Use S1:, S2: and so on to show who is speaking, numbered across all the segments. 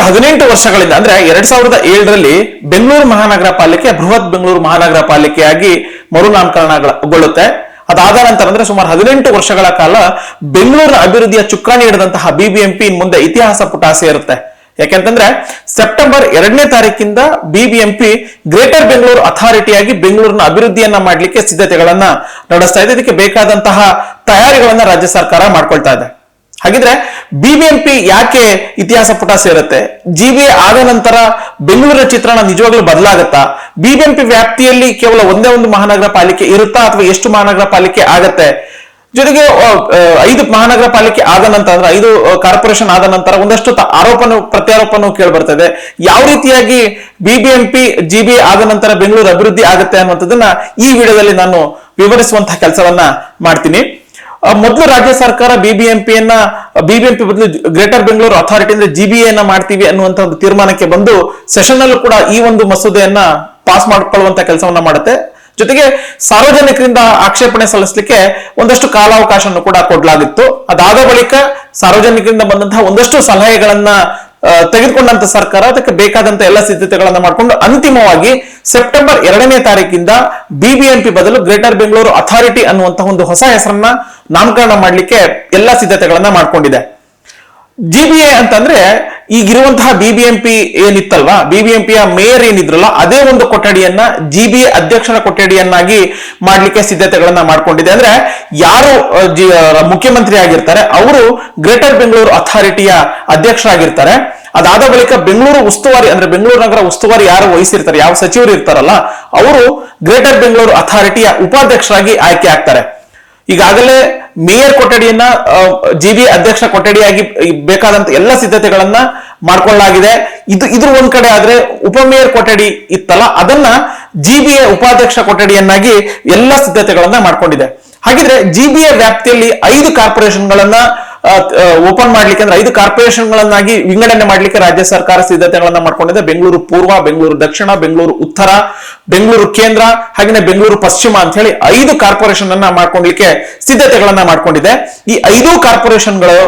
S1: ಕಳೆದ ಹದಿನೆಂಟು ವರ್ಷಗಳಿಂದ, ಅಂದ್ರೆ ಎರಡ್ ಸಾವಿರದ ಏಳರಲ್ಲಿ ಬೆಂಗಳೂರು ಮಹಾನಗರ ಪಾಲಿಕೆ, ಬೃಹತ್ ಬೆಂಗಳೂರು ಮಹಾನಗರ ಪಾಲಿಕೆಯಾಗಿ ಮರುನಾಮಕರಣಗೊಳ್ಳುತ್ತೆ. ಅದಾದ ನಂತರ ಅಂದ್ರೆ ಸುಮಾರು ಹದಿನೆಂಟು ವರ್ಷಗಳ ಕಾಲ ಬೆಂಗಳೂರಿನ ಅಭಿವೃದ್ಧಿಯ ಚುಕ್ಕಾಣಿ ಹಿಡಿದಂತಹ ಬಿಬಿಎಂಪಿ ಮುಂದೆ ಇತಿಹಾಸ ಪುಟ ಸೇರುತ್ತೆ ಯಾಕೆಂತಂದ್ರೆ ಸೆಪ್ಟೆಂಬರ್ ಎರಡನೇ ತಾರೀಕಿಂದ ಬಿಬಿಎಂಪಿ ಗ್ರೇಟರ್ ಬೆಂಗಳೂರು ಅಥಾರಿಟಿಯಾಗಿ ಬೆಂಗಳೂರಿನ ಅಭಿವೃದ್ಧಿಯನ್ನ ಮಾಡಲಿಕ್ಕೆ ಸಿದ್ಧತೆಗಳನ್ನ ನಡೆಸ್ತಾ ಇದೆ. ಇದಕ್ಕೆ ಬೇಕಾದಂತಹ ತಯಾರಿಗಳನ್ನ ರಾಜ್ಯ ಸರ್ಕಾರ ಮಾಡ್ಕೊಳ್ತಾ ಇದೆ. ಹಾಗಿದ್ರೆ ಬಿಬಿಎಂಪಿ ಯಾಕೆ ಇತಿಹಾಸ ಪುಟ ಸೇರುತ್ತೆ? ಜಿಬಿ ಆದ ನಂತರ ಬೆಂಗಳೂರಿನ ಚಿತ್ರಣ ನಿಜವಾಗ್ಲೂ ಬದಲಾಗತ್ತಾ? ಬಿಬಿಎಂಪಿ ವ್ಯಾಪ್ತಿಯಲ್ಲಿ ಕೇವಲ ಒಂದೇ ಒಂದು ಮಹಾನಗರ ಪಾಲಿಕೆ ಇರುತ್ತಾ ಅಥವಾ ಎಷ್ಟು ಮಹಾನಗರ ಪಾಲಿಕೆ ಆಗತ್ತೆ? ಜೊತೆಗೆ ಐದು ಮಹಾನಗರ ಪಾಲಿಕೆ ಆದ ನಂತರ, ಅಂದ್ರೆ ಐದು ಕಾರ್ಪೊರೇಷನ್ ಆದ ನಂತರ ಒಂದಷ್ಟು ಆರೋಪನು, ಪ್ರತ್ಯಾರೋಪನು ಕೇಳಿ ಬರ್ತದೆ ಯಾವ ರೀತಿಯಾಗಿ ಬಿಬಿಎಂಪಿ ಜಿಬಿ ಆದ ನಂತರ ಬೆಂಗಳೂರು ಅಭಿವೃದ್ಧಿ ಆಗುತ್ತೆ ಅನ್ನುವಂಥದ್ದನ್ನ ಈ ವಿಡಿಯೋದಲ್ಲಿ ನಾನು ವಿವರಿಸುವಂತಹ ಕೆಲಸವನ್ನ ಮಾಡ್ತೀನಿ. ಮೊದಲು ರಾಜ್ಯ ಸರ್ಕಾರ ಬಿಬಿಎಂಪಿಯನ್ನ ಬಿಬಿಎಂಪಿ ಬದಲು ಗ್ರೇಟರ್ ಬೆಂಗಳೂರು ಅಥಾರಿಟಿ ಅಂದ್ರೆ ಜಿಬಿಎನ್ನ ಮಾಡ್ತೀವಿ ಅನ್ನುವಂತ ಒಂದು ತೀರ್ಮಾನಕ್ಕೆ ಬಂದು ಸೆಷನ್ ಅಲ್ಲೂ ಕೂಡ ಈ ಒಂದು ಮಸೂದೆಯನ್ನ ಪಾಸ್ ಮಾಡಿಕೊಳ್ಳುವಂತ ಕೆಲಸವನ್ನ ಮಾಡುತ್ತೆ. ಜೊತೆಗೆ ಸಾರ್ವಜನಿಕರಿಂದ ಆಕ್ಷೇಪಣೆ ಸಲ್ಲಿಸಲಿಕ್ಕೆ ಒಂದಷ್ಟು ಕಾಲಾವಕಾಶವನ್ನು ಕೂಡ ಕೊಡಲಾಗಿತ್ತು. ಅದಾದ ಬಳಿಕ ಸಾರ್ವಜನಿಕರಿಂದ ಬಂದಂತಹ ಒಂದಷ್ಟು ಸಲಹೆಗಳನ್ನ ತೆಗೆದುಕೊಂಡಂತ ಸರ್ಕಾರ, ಅದಕ್ಕೆ ಬೇಕಾದಂತ ಎಲ್ಲ ಸಿದ್ಧತೆಗಳನ್ನು ಮಾಡಿಕೊಂಡು ಅಂತಿಮವಾಗಿ ಸೆಪ್ಟೆಂಬರ್ ಎರಡನೇ ತಾರೀಕಿಂದ ಬಿಬಿಎಂಪಿ ಬದಲು ಗ್ರೇಟರ್ ಬೆಂಗಳೂರು ಅಥಾರಿಟಿ ಅನ್ನುವಂತಹ ಒಂದು ಹೊಸ ಹೆಸರನ್ನ ನಾಮಕರಣ ಮಾಡಲಿಕ್ಕೆ ಎಲ್ಲ ಸಿದ್ಧತೆಗಳನ್ನ ಮಾಡ್ಕೊಂಡಿದೆ. ಜಿಬಿಎ ಅಂತಂದ್ರೆ ಈಗಿರುವಂತಹ ಬಿಬಿಎಂಪಿ ಏನಿತ್ತಲ್ವಾ? ಬಿಬಿಎಂಪಿಯ ಮೇಯರ್ ಏನಿದ್ರಲ್ಲ, ಅದೇ ಒಂದು ಕೊಠಡಿಯನ್ನ ಜಿಬಿಎ ಅಧ್ಯಕ್ಷರ ಕೊಠಡಿಯನ್ನಾಗಿ ಮಾಡ್ಲಿಕ್ಕೆ ಸಿದ್ಧತೆಗಳನ್ನ ಮಾಡ್ಕೊಂಡಿದೆ. ಅಂದ್ರೆ ಯಾರು ಜಿ- ಮುಖ್ಯಮಂತ್ರಿ ಆಗಿರ್ತಾರೆ, ಅವರು ಗ್ರೇಟರ್ ಬೆಂಗಳೂರು ಅಥಾರಿಟಿಯ ಅಧ್ಯಕ್ಷರಾಗಿರ್ತಾರೆ. ಅದಾದ ಬಳಿಕ ಬೆಂಗಳೂರು ಉಸ್ತುವಾರಿ, ಅಂದ್ರೆ ಬೆಂಗಳೂರು ನಗರ ಉಸ್ತುವಾರಿ ಯಾರು ವಹಿಸಿರ್ತಾರೆ, ಯಾವ ಸಚಿವರು ಇರ್ತಾರಲ್ಲ, ಅವರು ಗ್ರೇಟರ್ ಬೆಂಗಳೂರು ಅಥಾರಿಟಿಯ ಉಪಾಧ್ಯಕ್ಷರಾಗಿ ಆಯ್ಕೆ ಆಗ್ತಾರೆ. ಈಗಾಗಲೇ ಮೇಯರ್ ಕೊಠಡಿಯನ್ನ ಜಿಬಿ ಅಧ್ಯಕ್ಷ ಕೊಠಡಿಯಾಗಿ ಬೇಕಾದಂತ ಎಲ್ಲ ಸಿದ್ಧತೆಗಳನ್ನ ಮಾಡ್ಕೊಳ್ಳಲಾಗಿದೆ. ಇದು, ಇದ್ರ ಒಂದ್ ಕಡೆ ಆದ್ರೆ ಉಪಮೇಯರ್ ಕೊಠಡಿ ಇತ್ತಲ್ಲ, ಅದನ್ನ ಜಿಬಿಎ ಉಪಾಧ್ಯಕ್ಷ ಕೊಠಡಿಯನ್ನಾಗಿ ಎಲ್ಲ ಸಿದ್ಧತೆಗಳನ್ನ ಮಾಡ್ಕೊಂಡಿದೆ. ಹಾಗಿದ್ರೆ ಜಿಬಿಎ ವ್ಯಾಪ್ತಿಯಲ್ಲಿ ಐದು ಕಾರ್ಪೊರೇಷನ್ಗಳನ್ನ ಓಪನ್ ಮಾಡ್ಲಿಕ್ಕೆ ಅಂದ್ರೆ ಐದು ಕಾರ್ಪೊರೇಷನ್ಗಳನ್ನಾಗಿ ವಿಂಗಡಣೆ ಮಾಡ್ಲಿಕ್ಕೆ ರಾಜ್ಯ ಸರ್ಕಾರ ಸಿದ್ಧತೆಗಳನ್ನ ಮಾಡ್ಕೊಂಡಿದೆ. ಬೆಂಗಳೂರು ಪೂರ್ವ, ಬೆಂಗಳೂರು ದಕ್ಷಿಣ, ಬೆಂಗಳೂರು ಉತ್ತರ, ಬೆಂಗಳೂರು ಕೇಂದ್ರ ಹಾಗೆಯೇ ಬೆಂಗಳೂರು ಪಶ್ಚಿಮ ಅಂತ ಹೇಳಿ ಐದು ಕಾರ್ಪೊರೇಷನ್ ಅನ್ನ ಮಾಡ್ಕೊಂಡ್ಲಿಕ್ಕೆ ಸಿದ್ಧತೆಗಳನ್ನ ಮಾಡ್ಕೊಂಡಿದೆ. ಈ ಐದು ಕಾರ್ಪೊರೇಷನ್ಗಳು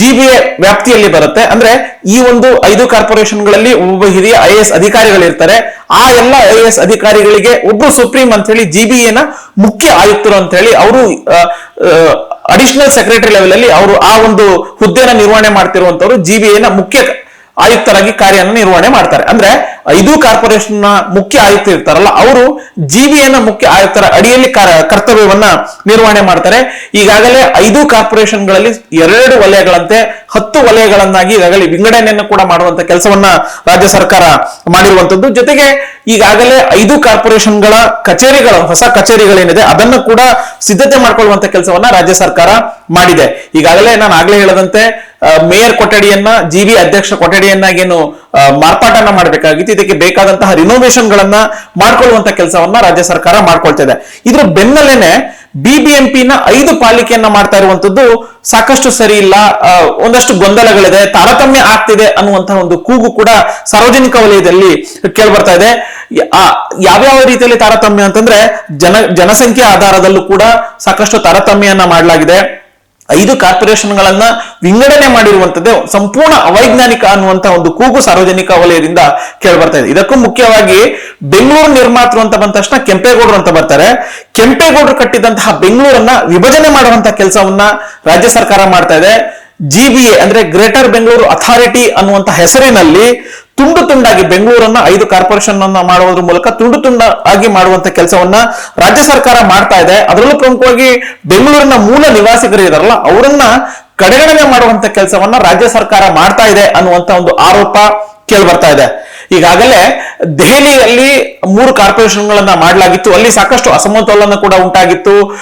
S1: ಜಿಬಿಎ ವ್ಯಾಪ್ತಿಯಲ್ಲಿ ಬರುತ್ತೆ. ಅಂದ್ರೆ ಈ ಒಂದು ಐದು ಕಾರ್ಪೊರೇಷನ್ಗಳಲ್ಲಿ ಒಬ್ಬ ಹಿರಿಯ ಐ ಎಸ್ ಅಧಿಕಾರಿಗಳಿರ್ತಾರೆ. ಆ ಎಲ್ಲ ಐ ಎಸ್ ಅಧಿಕಾರಿಗಳಿಗೆ ಒಬ್ರು ಸುಪ್ರೀಂ ಅಂತ ಹೇಳಿ ಜಿಬಿಎನ ಮುಖ್ಯ ಆಯುಕ್ತರು ಅಂತ ಹೇಳಿ ಅವರು ಅಡಿಷನಲ್ ಸೆಕ್ರೆಟರಿ ಲೆವೆಲ್ ಅಲ್ಲಿ ಅವರು ಆ ಒಂದು ಹುದ್ದೆನ ನಿರ್ವಹಣೆ ಮಾಡ್ತಿರುವಂತವ್ರು ಜಿಬಿಎನ ಮುಖ್ಯ ಆಯುಕ್ತರಾಗಿ ಕಾರ್ಯನ ನಿರ್ವಹಣೆ ಮಾಡ್ತಾರೆ. ಅಂದ್ರೆ ಐದು ಕಾರ್ಪೊರೇಷನ್ನ ಮುಖ್ಯ ಆಯುಕ್ತ ಇರ್ತಾರಲ್ಲ, ಅವರು ಜಿಬಿಎನ ಮುಖ್ಯ ಆಯುಕ್ತರ ಅಡಿಯಲ್ಲಿ ಕಾರ- ಕರ್ತವ್ಯವನ್ನ ನಿರ್ವಹಣೆ ಮಾಡ್ತಾರೆ. ಈಗಾಗಲೇ ಐದು ಕಾರ್ಪೊರೇಷನ್ಗಳಲ್ಲಿ ಎರಡು ವಲಯಗಳಂತೆ ಹತ್ತು ವಲಯಗಳನ್ನಾಗಿ ಈಗಾಗಲೇ ವಿಂಗಡಣೆಯನ್ನು ಕೂಡ ಮಾಡುವಂತ ಕೆಲಸವನ್ನ ರಾಜ್ಯ ಸರ್ಕಾರ ಮಾಡಿರುವಂತದ್ದು. ಜೊತೆಗೆ ಈಗಾಗಲೇ ಐದು ಕಾರ್ಪೊರೇಷನ್ಗಳ ಕಚೇರಿಗಳು, ಹೊಸ ಕಚೇರಿಗಳೇನಿದೆ, ಅದನ್ನು ಕೂಡ ಸಿದ್ಧತೆ ಮಾಡಿಕೊಳ್ಳುವಂತ ಕೆಲಸವನ್ನ ರಾಜ್ಯ ಸರ್ಕಾರ ಮಾಡಿದೆ. ಈಗಾಗಲೇ ನಾನು ಆಗ್ಲೇ ಹೇಳದಂತೆ ಮೇಯರ್ ಕೊಠಡಿಯನ್ನ ಜಿವಿ ಅಧ್ಯಕ್ಷ ಕೊಠಡಿಯನ್ನಾಗೇನು ಮಾರ್ಪಾಟನ ಮಾರ್ಪಾಟನ್ನ ಮಾಡಬೇಕಾಗಿತ್ತು. ಇದಕ್ಕೆ ಬೇಕಾದಂತಹ ರಿನೋವೇಷನ್ ಗಳನ್ನ ಮಾಡ್ಕೊಳ್ಳುವಂತ ಕೆಲಸವನ್ನ ರಾಜ್ಯ ಸರ್ಕಾರ ಮಾಡ್ಕೊಳ್ತಿದೆ ಇದ್ರ ಬೆನ್ನಲ್ಲೇನೆ ಬಿಬಿಎಂಪಿ ನ ಐದು ಪಾಲಿಕೆಯನ್ನ ಮಾಡ್ತಾ ಇರುವಂತದ್ದು ಸಾಕಷ್ಟು ಸರಿ ಇಲ್ಲ. ಒಂದಷ್ಟು ಗೊಂದಲಗಳಿದೆ. ತಾರತಮ್ಯ ಆಗ್ತಿದೆ ಅನ್ನುವಂತಹ ಒಂದು ಕೂಗು ಕೂಡ ಸಾರ್ವಜನಿಕ ವಲಯದಲ್ಲಿ ಕೇಳ್ಬರ್ತಾ ಇದೆ. ಯಾವ್ಯಾವ ರೀತಿಯಲ್ಲಿ ತಾರತಮ್ಯ ಅಂತಂದ್ರೆ ಜನ, ಜನಸಂಖ್ಯೆ ಆಧಾರದಲ್ಲೂ ಕೂಡ ಸಾಕಷ್ಟು ತಾರತಮ್ಯನ್ನ ಮಾಡಲಾಗಿದೆ. ಐದು ಕಾರ್ಪೊರೇಷನ್ಗಳನ್ನ ವಿಂಗಡಣೆ ಮಾಡಿರುವಂತದ್ದು ಸಂಪೂರ್ಣ ಅವೈಜ್ಞಾನಿಕ ಅನ್ನುವಂತ ಒಂದು ಕೂಗು ಸಾರ್ವಜನಿಕ ವಲಯದಿಂದ ಕೇಳ್ಬರ್ತಾ ಇದೆ. ಇದಕ್ಕೂ ಮುಖ್ಯವಾಗಿ ಬೆಂಗಳೂರು ನಿರ್ಮಾತೃ ಅಂತ ಬಂದ ತಕ್ಷಣ ಕೆಂಪೇಗೌಡರು ಅಂತ ಬರ್ತಾರೆ. ಕೆಂಪೇಗೌಡರು ಕಟ್ಟಿದಂತಹ ಬೆಂಗಳೂರನ್ನ ವಿಭಜನೆ ಮಾಡುವಂತ ಕೆಲಸವನ್ನ ರಾಜ್ಯ ಸರ್ಕಾರ ಮಾಡ್ತಾ ಇದೆ. ಜಿ ಬಿ ಎ ಅಂದ್ರೆ ಗ್ರೇಟರ್ ಬೆಂಗಳೂರು ಅಥಾರಿಟಿ ಅನ್ನುವಂತ ಹೆಸರಿನಲ್ಲಿ ತುಂಡು ತುಂಡಾಗಿ ಬೆಂಗಳೂರನ್ನ ಐದು ಕಾರ್ಪೊರೇಷನ್ ಅನ್ನ ಮಾಡುವುದ್ರ ಮೂಲಕ ತುಂಡು ತುಂಡಾಗಿ ಮಾಡುವಂತ ಕೆಲಸವನ್ನ ರಾಜ್ಯ ಸರ್ಕಾರ ಮಾಡ್ತಾ ಇದೆ. ಅದರಲ್ಲೂ ಪ್ರಮುಖವಾಗಿ ಬೆಂಗಳೂರಿನ ಮೂಲ ನಿವಾಸಿಗರು ಇದಾರಲ್ಲ, ಅವರನ್ನ ಕಡೆಗಣನೆ ಮಾಡುವಂತ ಕೆಲಸವನ್ನ ರಾಜ್ಯ ಸರ್ಕಾರ ಮಾಡ್ತಾ ಇದೆ ಅನ್ನುವಂತ ಒಂದು ಆರೋಪ ಕೇಳಿ ಬರ್ತಾ ಇದೆ. ಈಗಾಗಲೇ ದೆಹಲಿಯಲ್ಲಿ ಮೂರು ಕಾರ್ಪೊರೇಷನ್ಗಳನ್ನ ಮಾಡಲಾಗಿತ್ತು. ಅಲ್ಲಿ ಸಾಕಷ್ಟು ಅಸಮತೋಲನ ಕೂಡ ಉಂಟಾಗಿತ್ತು.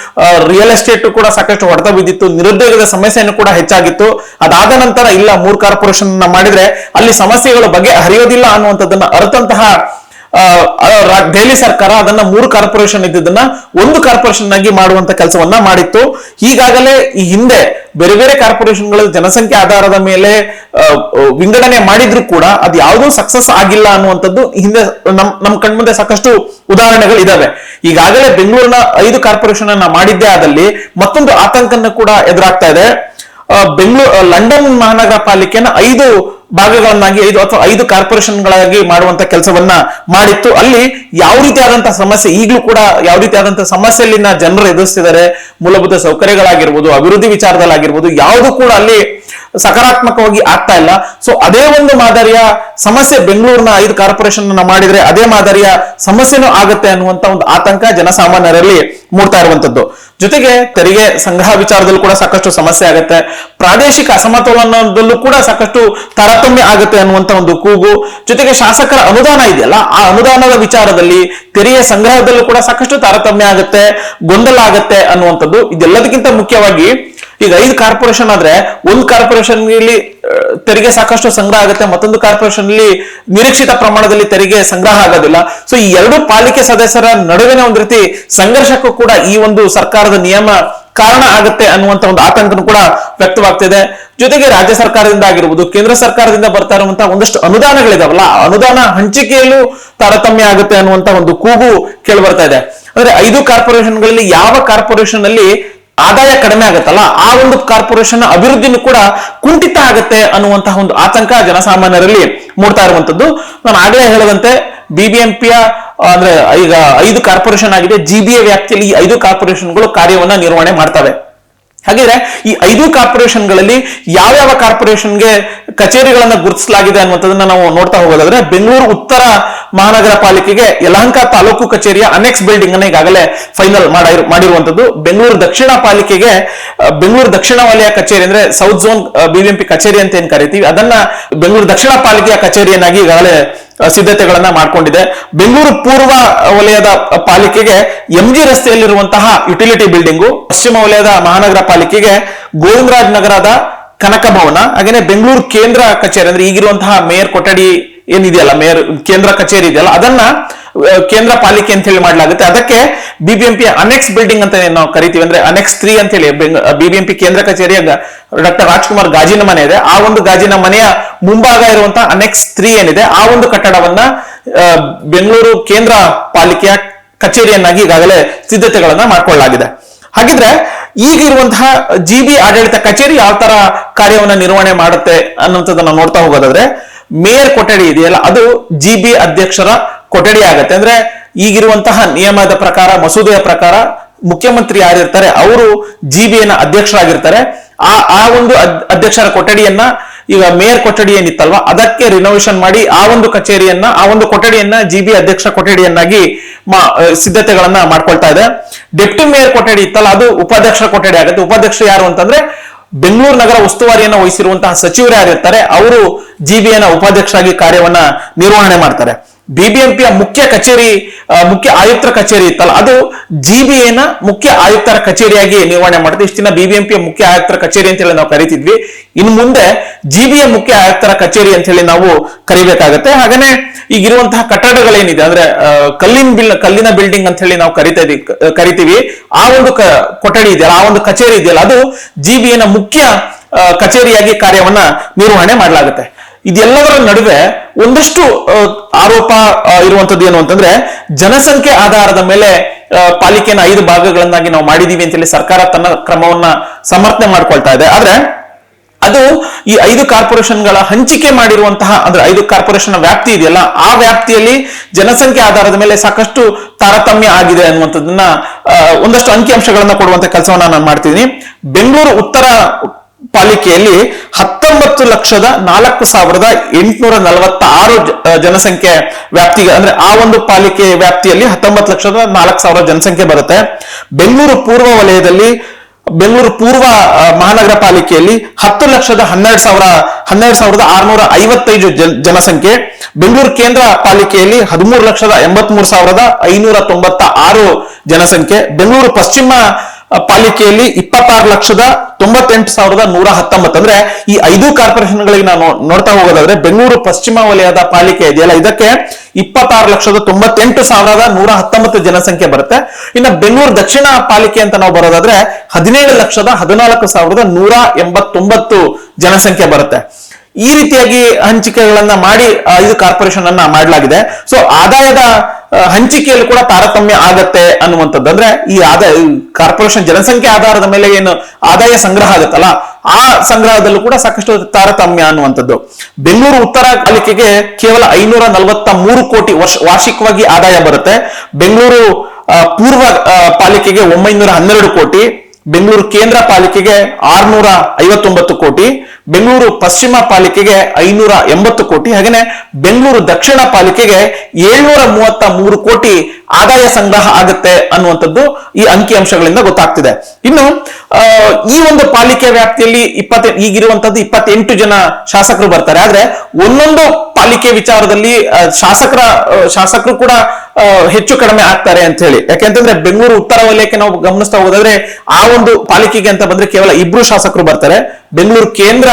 S1: ರಿಯಲ್ ಎಸ್ಟೇಟ್ ಕೂಡ ಸಾಕಷ್ಟು ಹೊಡೆತ ಬಿದ್ದಿತ್ತು. ನಿರುದ್ಯೋಗದ ಸಮಸ್ಯೆಯನ್ನು ಕೂಡ ಹೆಚ್ಚಾಗಿತ್ತು. ಅದಾದ ನಂತರ ಇಲ್ಲ, ಮೂರು ಕಾರ್ಪೊರೇಷನ್ ಮಾಡಿದ್ರೆ ಅಲ್ಲಿ ಸಮಸ್ಯೆಗಳು ಬಗ್ಗೆ ಹರಿಯೋದಿಲ್ಲ ಅನ್ನುವಂಥದ್ದನ್ನ ರಾ- ದೆಹಲಿ ಸರ್ಕಾರ ಅದನ್ನ ಮೂರು ಕಾರ್ಪೊರೇಷನ್ ಇದ್ದಿದ್ದನ್ನ ಒಂದು ಕಾರ್ಪೊರೇಷನ್ ಆಗಿ ಮಾಡುವಂತ ಕೆಲಸವನ್ನ ಮಾಡಿತ್ತು. ಈಗಾಗಲೇ ಈ ಹಿಂದೆ ಬೇರೆ ಬೇರೆ ಕಾರ್ಪೊರೇಷನ್ಗಳು ಜನಸಂಖ್ಯೆ ಆಧಾರದ ಮೇಲೆ ವಿಂಗಡಣೆ ಮಾಡಿದ್ರು ಕೂಡ ಅದು ಯಾವುದೂ ಸಕ್ಸಸ್ ಆಗಿಲ್ಲ ಅನ್ನುವಂಥದ್ದು ಹಿಂದೆ ನಮ್ ನಮ್ ಕಣ್ಮುಂದೆ ಸಾಕಷ್ಟು ಉದಾಹರಣೆಗಳು ಇದಾವೆ. ಈಗಾಗಲೇ ಬೆಂಗಳೂರಿನ ಐದು ಕಾರ್ಪೊರೇಷನ್ ಅನ್ನ ಮಾಡಿದ್ದೇ ಆದಲ್ಲಿ ಮತ್ತೊಂದು ಆತಂಕನ ಕೂಡ ಎದುರಾಗ್ತಾ ಇದೆ. ಬೆಂಗಳೂರು ಲಂಡನ್ ಮಹಾನಗರ ಪಾಲಿಕೆನ ಐದು ಭಾಗಗಳನ್ನಾಗಿ ಐದು ಅಥವಾ ಐದು ಕಾರ್ಪೊರೇಷನ್ಗಳಾಗಿ ಮಾಡುವಂತ ಕೆಲಸವನ್ನ ಮಾಡಿತ್ತು. ಅಲ್ಲಿ ಯಾವ ರೀತಿಯಾದಂತಹ ಸಮಸ್ಯೆ, ಈಗಲೂ ಕೂಡ ಯಾವ ರೀತಿಯಾದಂತಹ ಸಮಸ್ಯೆಯಲ್ಲಿನ ಜನರು ಎದುರಿಸ್ತಿದ್ದಾರೆ, ಮೂಲಭೂತ ಸೌಕರ್ಯಗಳಾಗಿರ್ಬೋದು, ಅಭಿವೃದ್ಧಿ ವಿಚಾರದಲ್ಲಾಗಿರ್ಬೋದು, ಯಾವುದು ಕೂಡ ಅಲ್ಲಿ ಸಕಾರಾತ್ಮಕವಾಗಿ ಆಗ್ತಾ ಇಲ್ಲ. ಸೊ ಅದೇ ಒಂದು ಮಾದರಿಯ ಸಮಸ್ಯೆ ಬೆಂಗಳೂರಿನ ಐದು ಕಾರ್ಪೊರೇಷನ್ ಮಾಡಿದ್ರೆ ಅದೇ ಮಾದರಿಯ ಸಮಸ್ಯೆನೂ ಆಗುತ್ತೆ ಅನ್ನುವಂತ ಒಂದು ಆತಂಕ ಜನಸಾಮಾನ್ಯರಲ್ಲಿ ಮೂಡ್ತಾ ಇರುವಂತದ್ದು. ಜೊತೆಗೆ ತೆರಿಗೆ ಸಂಗ್ರಹ ವಿಚಾರದಲ್ಲೂ ಕೂಡ ಸಾಕಷ್ಟು ಸಮಸ್ಯೆ ಆಗುತ್ತೆ. ಪ್ರಾದೇಶಿಕ ಅಸಮತೋಲನದಲ್ಲೂ ಕೂಡ ಸಾಕಷ್ಟು ತಾರತಮ್ಯ ಆಗುತ್ತೆ ಅನ್ನುವಂತ ಒಂದು ಕೂಗು. ಜೊತೆಗೆ ಶಾಸಕರ ಅನುದಾನ ಇದೆಯಲ್ಲ, ಆ ಅನುದಾನದ ವಿಚಾರದಲ್ಲಿ ತೆರಿಗೆ ಸಂಗ್ರಹದಲ್ಲೂ ಕೂಡ ಸಾಕಷ್ಟು ತಾರತಮ್ಯ ಆಗುತ್ತೆ, ಗೊಂದಲ ಆಗುತ್ತೆ ಅನ್ನುವಂಥದ್ದು ಇದೆಲ್ಲದಕ್ಕಿಂತ ಮುಖ್ಯವಾಗಿ ಈಗ ಐದು ಕಾರ್ಪೊರೇಷನ್ ಆದ್ರೆ ಒಂದು ಕಾರ್ಪೊರೇಷನ್ ಇಲ್ಲಿ ತೆರಿಗೆ ಸಾಕಷ್ಟು ಸಂಗ್ರಹ ಆಗುತ್ತೆ, ಮತ್ತೊಂದು ಕಾರ್ಪೊರೇಷನ್ ಅಲ್ಲಿ ನಿರೀಕ್ಷಿತ ಪ್ರಮಾಣದಲ್ಲಿ ತೆರಿಗೆ ಸಂಗ್ರಹ ಆಗೋದಿಲ್ಲ. ಸೊ ಈ ಎರಡು ಪಾಲಿಕೆ ಸದಸ್ಯರ ನಡುವಿನ ಒಂದು ರೀತಿ ಸಂಘರ್ಷಕ್ಕೂ ಕೂಡ ಈ ಒಂದು ಸರ್ಕಾರದ ನಿಯಮ ಕಾರಣ ಆಗುತ್ತೆ ಅನ್ನುವಂತ ಒಂದು ಆತಂಕನೂ ಕೂಡ ವ್ಯಕ್ತವಾಗ್ತಿದೆ. ಜೊತೆಗೆ ರಾಜ್ಯ ಸರ್ಕಾರದಿಂದ ಆಗಿರ್ಬೋದು, ಕೇಂದ್ರ ಸರ್ಕಾರದಿಂದ ಬರ್ತಾ ಇರುವಂತಹ ಒಂದಷ್ಟು ಅನುದಾನಗಳಿದಾವಲ್ಲ ಅನುದಾನ ಹಂಚಿಕೆಯಲ್ಲೂ ತಾರತಮ್ಯ ಆಗುತ್ತೆ ಅನ್ನುವಂತ ಒಂದು ಕೂಗು ಕೇಳಿ ಬರ್ತಾ ಇದೆ. ಅಂದ್ರೆ ಐದು ಕಾರ್ಪೊರೇಷನ್ಗಳಲ್ಲಿ ಯಾವ ಕಾರ್ಪೊರೇಷನ್ ಅಲ್ಲಿ ಆದಾಯ ಕಡಿಮೆ ಆಗುತ್ತಲ್ಲ, ಆ ಒಂದು ಕಾರ್ಪೊರೇಷನ್ ಅಭಿವೃದ್ಧಿನೂ ಕೂಡ ಕುಂಠಿತ ಆಗುತ್ತೆ ಅನ್ನುವಂತಹ ಒಂದು ಆತಂಕ ಜನಸಾಮಾನ್ಯರಲ್ಲಿ ಮೂಡ್ತಾ ಇರುವಂತದ್ದು ನಾನು ಆಗಲೇ ಹೇಳದಂತೆ ಬಿಬಿಎಂಪಿಯ ಅಂದ್ರೆ ಈಗ ಐದು ಕಾರ್ಪೊರೇಷನ್ ಆಗಿದೆ ಜಿಬಿಎ ವ್ಯಾಪ್ತಿಯಲ್ಲಿ ಈ ಐದು ಕಾರ್ಪೊರೇಷನ್ಗಳು ಕಾರ್ಯವನ್ನ ನಿರ್ವಹಣೆ ಮಾಡ್ತವೆ. ಹಾಗಿದ್ರೆ ಈ ಐದು ಕಾರ್ಪೊರೇಷನ್ಗಳಲ್ಲಿ ಯಾವ್ಯಾವ ಕಾರ್ಪೊರೇಷನ್ಗೆ ಕಚೇರಿಗಳನ್ನ ಗುರುತಿಸಲಾಗಿದೆ ಅನ್ನುವಂಥದ್ದನ್ನ ನಾವು ನೋಡ್ತಾ ಹೋಗೋದಾದ್ರೆ, ಬೆಂಗಳೂರು ಉತ್ತರ ಮಹಾನಗರ ಪಾಲಿಕೆಗೆ ಯಲಹಂಕ ತಾಲೂಕು ಕಚೇರಿಯ ಅನೆಕ್ಸ್ ಬಿಲ್ಡಿಂಗ್ ಅನ್ನ ಈಗಾಗಲೇ ಫೈನಲ್ ಮಾಡಿರುವಂತದ್ದು ಬೆಂಗಳೂರು ದಕ್ಷಿಣ ಪಾಲಿಕೆಗೆ ಬೆಂಗಳೂರು ದಕ್ಷಿಣ ವಲಯ ಕಚೇರಿ ಅಂದ್ರೆ ಸೌತ್ ಝೋನ್ ಬಿಬಿಎಂಪಿ ಕಚೇರಿ ಅಂತ ಏನ್ ಕರಿತೀವಿ, ಅದನ್ನ ಬೆಂಗಳೂರು ದಕ್ಷಿಣ ಪಾಲಿಕೆಯ ಕಚೇರಿಯನ್ನಾಗಿ ಈಗಾಗಲೇ ಸಿದ್ಧತೆಗಳನ್ನ ಮಾಡಿಕೊಂಡಿದೆ. ಬೆಂಗಳೂರು ಪೂರ್ವ ವಲಯದ ಪಾಲಿಕೆಗೆ ಎಂಜಿ ರಸ್ತೆಯಲ್ಲಿರುವಂತಹ ಯುಟಿಲಿಟಿ ಬಿಲ್ಡಿಂಗು ಪಶ್ಚಿಮ ವಲಯದ ಮಹಾನಗರ ಪಾಲಿಕೆಗೆ ಗೋವಿಂದರಾಜ್ ನಗರದ ಕನಕ ಭವನ ಹಾಗೇನೆ ಬೆಂಗಳೂರು ಕೇಂದ್ರ ಕಚೇರಿ ಅಂದ್ರೆ ಈಗಿರುವಂತಹ ಮೇಯರ್ ಕೊಠಡಿ ಏನಿದೆಯಲ್ಲ, ಮೇಯರ್, ಕೇಂದ್ರ ಕಚೇರಿ ಇದೆಯಲ್ಲ, ಅದನ್ನ ಕೇಂದ್ರ ಪಾಲಿಕೆ ಅಂತ ಹೇಳಿ ಮಾಡಲಾಗುತ್ತೆ. ಅದಕ್ಕೆ ಬಿಬಿಎಂಪಿ ಅನೆಕ್ಸ್ ಬಿಲ್ಡಿಂಗ್ ಅಂತ ನಾವು ಕರಿತೀವಿ. ಅಂದ್ರೆ ಅನೆಕ್ಸ್ ತ್ರೀ ಅಂತ ಹೇಳಿ ಬಿಬಿಎಂಪಿ ಕೇಂದ್ರ ಕಚೇರಿಯ ಡಾಕ್ಟರ್ ರಾಜ್ಕುಮಾರ್ ಗಾಜಿನ ಮನೆ ಇದೆ. ಆ ಒಂದು ಗಾಜಿನ ಮನೆಯ ಮುಂಭಾಗ ಇರುವಂತಹ ಅನೆಕ್ಸ್ ತ್ರೀ ಏನಿದೆ, ಆ ಒಂದು ಕಟ್ಟಡವನ್ನ ಬೆಂಗಳೂರು ಕೇಂದ್ರ ಪಾಲಿಕೆಯ ಕಚೇರಿಯನ್ನಾಗಿ ಈಗಾಗಲೇ ಸಿದ್ಧತೆಗಳನ್ನ ಮಾಡಿಕೊಳ್ಳಲಾಗಿದೆ. ಹಾಗಿದ್ರೆ, ಈಗ ಇರುವಂತಹ ಜಿ ಆಡಳಿತ ಕಚೇರಿ ಯಾವ ತರ ಕಾರ್ಯವನ್ನ ನಿರ್ವಹಣೆ ಮಾಡುತ್ತೆ ಅನ್ನುವಂಥದ್ದನ್ನ ನೋಡ್ತಾ ಹೋಗೋದಾದ್ರೆ ಮೇಯರ್ ಕೊಠಡಿ ಇದೆಯಲ್ಲ, ಅದು ಜಿ ಬಿ ಅಧ್ಯಕ್ಷರ ಕೊಠಡಿ ಆಗತ್ತೆ. ಅಂದ್ರೆ ಈಗಿರುವಂತಹ ನಿಯಮದ ಪ್ರಕಾರ, ಮಸೂದೆಯ ಪ್ರಕಾರ ಮುಖ್ಯಮಂತ್ರಿ ಯಾರಿರ್ತಾರೆ, ಅವರು ಜಿ ನ ಅಧ್ಯಕ್ಷರಾಗಿರ್ತಾರೆ. ಆ ಆ ಒಂದು ಅಧ್ಯಕ್ಷರ ಕೊಠಡಿಯನ್ನ ಈಗ ಮೇಯರ್ ಕೊಠಡಿ ಏನಿತ್ತಲ್ವಾ ಅದಕ್ಕೆ ರಿನೋವೇಷನ್ ಮಾಡಿ ಆ ಒಂದು ಕಚೇರಿಯನ್ನ, ಆ ಒಂದು ಕೊಠಡಿಯನ್ನ ಜಿ ಬಿ ಅಧ್ಯಕ್ಷ ಕೊಠಡಿಯನ್ನಾಗಿ ಸಿದ್ಧತೆಗಳನ್ನ ಮಾಡ್ಕೊಳ್ತಾ ಇದೆ. ಡೆಪ್ಟಿ ಮೇಯರ್ ಕೊಠಡಿ ಇತ್ತಲ್ಲ, ಅದು ಉಪಾಧ್ಯಕ್ಷರ ಕೊಠಡಿ ಆಗುತ್ತೆ. ಉಪಾಧ್ಯಕ್ಷ ಯಾರು ಅಂತಂದ್ರೆ ಬೆಂಗಳೂರು ನಗರ ಉಸ್ತುವಾರಿಯನ್ನು ವಹಿಸಿರುವಂತಹ ಸಚಿವರು ಯಾರಿರ್ತಾರೆ ಅವರು ಜಿಬಿಎನ ಉಪಾಧ್ಯಕ್ಷರಾಗಿ ಕಾರ್ಯವನ್ನ ನಿರ್ವಹಣೆ ಮಾಡ್ತಾರೆ. ಬಿಬಿಎಂಪಿಯ ಮುಖ್ಯ ಕಚೇರಿ ಮುಖ್ಯ ಆಯುಕ್ತರ ಕಚೇರಿ ಇತ್ತಲ್ಲ, ಅದು ಜಿಬಿಎನ ಮುಖ್ಯ ಆಯುಕ್ತರ ಕಚೇರಿಯಾಗಿ ನಿರ್ವಹಣೆ ಮಾಡುತ್ತೆ ಇಷ್ಟಿನ ಬಿಬಿಎಂಪಿಯ ಮುಖ್ಯ ಆಯುಕ್ತರ ಕಚೇರಿ ಅಂತ ಹೇಳಿ ನಾವು ಕರಿತಿದ್ವಿ. ಇನ್ನು ಮುಂದೆ ಜಿಬಿಎ ಮುಖ್ಯ ಆಯುಕ್ತರ ಕಚೇರಿ ಅಂತ ಹೇಳಿ ನಾವು ಕರಿಬೇಕಾಗತ್ತೆ. ಹಾಗೇನೆ ಈಗಿರುವಂತಹ ಕಟ್ಟಡಗಳೇನಿದೆ, ಅಂದ್ರೆ ಕಲ್ಲಿನ ಬಿಲ್, ಕಲ್ಲಿನ ಬಿಲ್ಡಿಂಗ್ ಅಂತ ಹೇಳಿ ನಾವು ಕರಿತಾ ಕರಿತೀವಿ. ಆ ಒಂದು ಕೊಠಡಿ ಇದೆಯಲ್ಲ, ಆ ಒಂದು ಕಚೇರಿ ಇದೆಯಲ್ಲ, ಅದು ಜಿಬಿಎನ ಮುಖ್ಯ ಕಚೇರಿಯಾಗಿ ಕಾರ್ಯವನ್ನ ನಿರ್ವಹಣೆ ಮಾಡಲಾಗುತ್ತೆ. ಇದೆಲ್ಲದರ ನಡುವೆ ಒಂದಷ್ಟು ಆರೋಪ ಇರುವಂತದ್ದು ಏನು ಅಂತಂದ್ರೆ, ಜನಸಂಖ್ಯೆ ಆಧಾರದ ಮೇಲೆ ಪಾಲಿಕೆಯನ್ನು ಐದು ಭಾಗಗಳನ್ನಾಗಿ ನಾವು ಮಾಡಿದೀವಿ ಅಂತ ಹೇಳಿ ಸರ್ಕಾರ ತನ್ನ ಕ್ರಮವನ್ನ ಸಮರ್ಥನೆ ಮಾಡ್ಕೊಳ್ತಾ ಇದೆ. ಆದ್ರೆ, ಅದು ಈ ಐದು ಕಾರ್ಪೊರೇಷನ್ಗಳ ಹಂಚಿಕೆ ಮಾಡಿರುವಂತಹ, ಅಂದ್ರೆ ಐದು ಕಾರ್ಪೊರೇಷನ್ ವ್ಯಾಪ್ತಿ ಇದೆಯಲ್ಲ, ಆ ವ್ಯಾಪ್ತಿಯಲ್ಲಿ ಜನಸಂಖ್ಯೆ ಆಧಾರದ ಮೇಲೆ ಸಾಕಷ್ಟು ತಾರತಮ್ಯ ಆಗಿದೆ ಅನ್ನುವಂಥದ್ದನ್ನ ಒಂದಷ್ಟು ಅಂಕಿಅಂಶಗಳನ್ನ ಕೊಡುವಂತ ಕೆಲಸವನ್ನ ನಾನು ಮಾಡ್ತಿದ್ದೀನಿ. ಬೆಂಗಳೂರು ಉತ್ತರ ಪಾಲಿಕೆಯಲ್ಲಿ ಹತ್ತೊಂಬತ್ತು ಲಕ್ಷದ ನಾಲ್ಕು ಸಾವಿರದ ಎಂಟುನೂರ ನಲವತ್ತ ಆರು ಜನಸಂಖ್ಯೆ ವ್ಯಾಪ್ತಿಗೆ, ಅಂದ್ರೆ ಆ ಒಂದು ಪಾಲಿಕೆ ವ್ಯಾಪ್ತಿಯಲ್ಲಿ ಹತ್ತೊಂಬತ್ತು ಲಕ್ಷದ ನಾಲ್ಕು ಸಾವಿರ ಜನಸಂಖ್ಯೆ ಬರುತ್ತೆ. ಬೆಂಗಳೂರು ಪೂರ್ವ ವಲಯದಲ್ಲಿ ಬೆಂಗಳೂರು ಪೂರ್ವ ಮಹಾನಗರ ಪಾಲಿಕೆಯಲ್ಲಿ ಹತ್ತು ಲಕ್ಷದ ಹನ್ನೆರಡು ಸಾವಿರ, ಹನ್ನೆರಡು ಸಾವಿರದ ಆರುನೂರ ಐವತ್ತೈದು ಜನಸಂಖ್ಯೆ. ಬೆಂಗಳೂರು ಕೇಂದ್ರ ಪಾಲಿಕೆಯಲ್ಲಿ ಹದಿಮೂರು ಲಕ್ಷದ ಎಂಬತ್ಮೂರು ಸಾವಿರದ ಐನೂರ ತೊಂಬತ್ತ ಆರು ಜನಸಂಖ್ಯೆ. ಬೆಂಗಳೂರು ಪಶ್ಚಿಮ ಪಾಲಿಕೆಯಲ್ಲಿ ಇಪ್ಪತ್ತಾರು ಲಕ್ಷದ ತೊಂಬತ್ತೆಂಟು ಸಾವಿರದ ನೂರ ಹತ್ತೊಂಬತ್ತು. ಅಂದ್ರೆ ಈ ಐದು ಕಾರ್ಪೊರೇಷನ್ಗಳಿಗೆ ನಾವು ನೋಡ್ತಾ ಹೋಗೋದಾದ್ರೆ ಬೆಂಗಳೂರು ಪಶ್ಚಿಮ ವಲಯದ ಪಾಲಿಕೆ ಇದೆಯಲ್ಲ, ಇದಕ್ಕೆ ಇಪ್ಪತ್ತಾರು ಲಕ್ಷದ ತೊಂಬತ್ತೆಂಟು ಸಾವಿರದ ನೂರ ಹತ್ತೊಂಬತ್ತು ಜನಸಂಖ್ಯೆ ಬರುತ್ತೆ. ಇನ್ನು ಬೆಂಗಳೂರು ದಕ್ಷಿಣ ಪಾಲಿಕೆ ಅಂತ ನಾವು ಬರೋದಾದ್ರೆ ಹದಿನೇಳು ಲಕ್ಷದ ಹದಿನಾಲ್ಕು ಸಾವಿರದ ನೂರ ಎಂಬತ್ತೊಂಬತ್ತು ಜನಸಂಖ್ಯೆ ಬರುತ್ತೆ. ಈ ರೀತಿಯಾಗಿ ಹಂಚಿಕೆಗಳನ್ನ ಮಾಡಿ ಐದು ಕಾರ್ಪೊರೇಷನ್ ಅನ್ನ ಮಾಡಲಾಗಿದೆ. ಸೊ ಆದಾಯದ ಹಂಚಿಕೆಯಲ್ಲಿ ಕೂಡ ತಾರತಮ್ಯ ಆಗತ್ತೆ ಅನ್ನುವಂಥದ್ದು. ಅಂದ್ರೆ ಈ ಆದಾಯ ಕಾರ್ಪೊರೇಷನ್ ಜನಸಂಖ್ಯೆ ಆಧಾರದ ಮೇಲೆ ಏನು ಆದಾಯ ಸಂಗ್ರಹ ಆಗುತ್ತಲ್ಲ, ಆ ಸಂಗ್ರಹದಲ್ಲೂ ಕೂಡ ಸಾಕಷ್ಟು ತಾರತಮ್ಯ ಅನ್ನುವಂಥದ್ದು. ಬೆಂಗಳೂರು ಉತ್ತರ ಪಾಲಿಕೆಗೆ ಕೇವಲ ಐನೂರ ನಲವತ್ತ ಮೂರು ಕೋಟಿ ವರ್ಷ, ವಾರ್ಷಿಕವಾಗಿ ಆದಾಯ ಬರುತ್ತೆ. ಬೆಂಗಳೂರು ಪೂರ್ವ ಪಾಲಿಕೆಗೆ ಒಂಬೈನೂರ ಹನ್ನೆರಡು ಕೋಟಿ ಬೆಂಗಳೂರು ಕೇಂದ್ರ ಪಾಲಿಕೆಗೆ ಆರ್ನೂರ ಐವತ್ತೊಂಬತ್ತು ಕೋಟಿ, ಬೆಂಗಳೂರು ಪಶ್ಚಿಮ ಪಾಲಿಕೆಗೆ ಐನೂರ ಎಂಬತ್ತು ಕೋಟಿ ಹಾಗೆಯೇ ಬೆಂಗಳೂರು ದಕ್ಷಿಣ ಪಾಲಿಕೆಗೆ ಏಳ್ನೂರ ಮೂವತ್ತ ಮೂರು ಕೋಟಿ ಆದಾಯ ಸಂಗ್ರಹ ಆಗುತ್ತೆ ಅನ್ನುವಂಥದ್ದು ಈ ಅಂಕಿ ಅಂಶಗಳಿಂದ ಗೊತ್ತಾಗ್ತಿದೆ. ಇನ್ನು ಈ ಒಂದು ಪಾಲಿಕೆ ವ್ಯಾಪ್ತಿಯಲ್ಲಿ ಇಪ್ಪತ್ತೆ ಈಗಿರುವಂತದ್ದು ಇಪ್ಪತ್ತೆಂಟು ಜನ ಶಾಸಕರು ಬರ್ತಾರೆ. ಆದ್ರೆ ಒಂದೊಂದು ಪಾಲಿಕೆ ವಿಚಾರದಲ್ಲಿ ಶಾಸಕರ ಶಾಸಕರು ಕೂಡ ಹೆಚ್ಚು ಕಡಿಮೆ ಆಗ್ತಾರೆ ಅಂತ ಹೇಳಿ. ಯಾಕೆಂತಂದ್ರೆ ಬೆಂಗಳೂರು ಉತ್ತರ ವಲಯಕ್ಕೆ ನಾವು ಗಮನಿಸ್ತಾ ಹೋಗೋದಾದ್ರೆ ಆ ಒಂದು ಪಾಲಿಕೆಗೆ ಅಂತ ಬಂದ್ರೆ ಕೇವಲ ಇಬ್ರು ಶಾಸಕರು ಬರ್ತಾರೆ. ಬೆಂಗಳೂರು ಕೇಂದ್ರ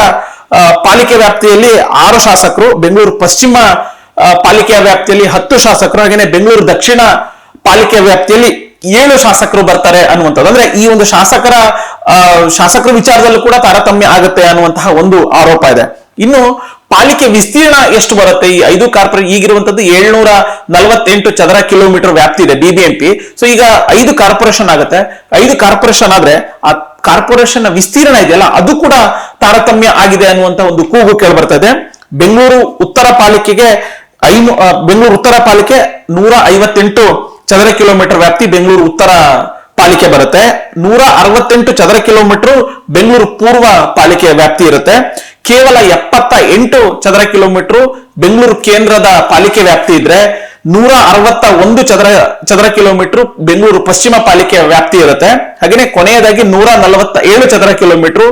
S1: ಪಾಲಿಕೆ ವ್ಯಾಪ್ತಿಯಲ್ಲಿ ಆರು ಶಾಸಕರು, ಬೆಂಗಳೂರು ಪಶ್ಚಿಮ ಪಾಲಿಕೆಯ ವ್ಯಾಪ್ತಿಯಲ್ಲಿ ಹತ್ತು ಶಾಸಕರು, ಹಾಗೇನೆ ಬೆಂಗಳೂರು ದಕ್ಷಿಣ ಪಾಲಿಕೆ ವ್ಯಾಪ್ತಿಯಲ್ಲಿ ಏಳು ಶಾಸಕರು ಬರ್ತಾರೆ ಅನ್ನುವಂಥದ್ದು. ಅಂದ್ರೆ ಈ ಒಂದು ಶಾಸಕರ ಶಾಸಕರ ವಿಚಾರದಲ್ಲೂ ಕೂಡ ತಾರತಮ್ಯ ಆಗುತ್ತೆ ಅನ್ನುವಂತಹ ಒಂದು ಆರೋಪ ಇದೆ. ಇನ್ನು ಪಾಲಿಕೆ ವಿಸ್ತೀರ್ಣ ಎಷ್ಟು ಬರುತ್ತೆ? ಈ ಐದು ಕಾರ್ಪೊರೇಟ್ ಈಗಿರುವಂತದ್ದು ಏಳ್ನೂರ ನಲವತ್ತೆಂಟು ಚದರ ಕಿಲೋಮೀಟರ್ ವ್ಯಾಪ್ತಿ ಇದೆ ಬಿಬಿಎಂಪಿ ಸೊ ಈಗ ಐದು ಕಾರ್ಪೊರೇಷನ್ ಆಗುತ್ತೆ. ಐದು ಕಾರ್ಪೊರೇಷನ್ ಆದ್ರೆ ಆ ಕಾರ್ಪೊರೇಷನ್ ವಿಸ್ತೀರ್ಣ ಇದೆಯಲ್ಲ, ಅದು ಕೂಡ ತಾರತಮ್ಯ ಆಗಿದೆ ಅನ್ನುವಂತ ಒಂದು ಕೂಗು ಕೇಳಿ ಬರ್ತಾ ಇದೆ. ಬೆಂಗಳೂರು ಉತ್ತರ ಪಾಲಿಕೆಗೆ ಐನು ಬೆಂಗಳೂರು ಉತ್ತರ ಪಾಲಿಕೆ ನೂರ ಐವತ್ತೆಂಟು ಚದರ ಕಿಲೋಮೀಟರ್ ವ್ಯಾಪ್ತಿ ಬೆಂಗಳೂರು ಉತ್ತರ ಪಾಲಿಕೆ ಬರುತ್ತೆ. ನೂರ ಅರವತ್ತೆಂಟು ಚದರ ಕಿಲೋಮೀಟರ್ ಬೆಂಗಳೂರು ಪೂರ್ವ ಪಾಲಿಕೆ ವ್ಯಾಪ್ತಿ ಇರುತ್ತೆ. ಕೇವಲ ಎಪ್ಪತ್ತ ಎಂಟು ಚದರ ಕಿಲೋಮೀಟರ್ ಬೆಂಗಳೂರು ಕೇಂದ್ರದ ಪಾಲಿಕೆ ವ್ಯಾಪ್ತಿ ಇದ್ರೆ ನೂರ ಅರವತ್ತ ಒಂದು ಚದರ ಚದರ ಕಿಲೋಮೀಟರ್ ಬೆಂಗಳೂರು ಪಶ್ಚಿಮ ಪಾಲಿಕೆ ವ್ಯಾಪ್ತಿ ಇರುತ್ತೆ. ಹಾಗೆಯೇ ಕೊನೆಯದಾಗಿ ನೂರ ನಲವತ್ತ ಏಳು ಚದರ ಕಿಲೋಮೀಟರ್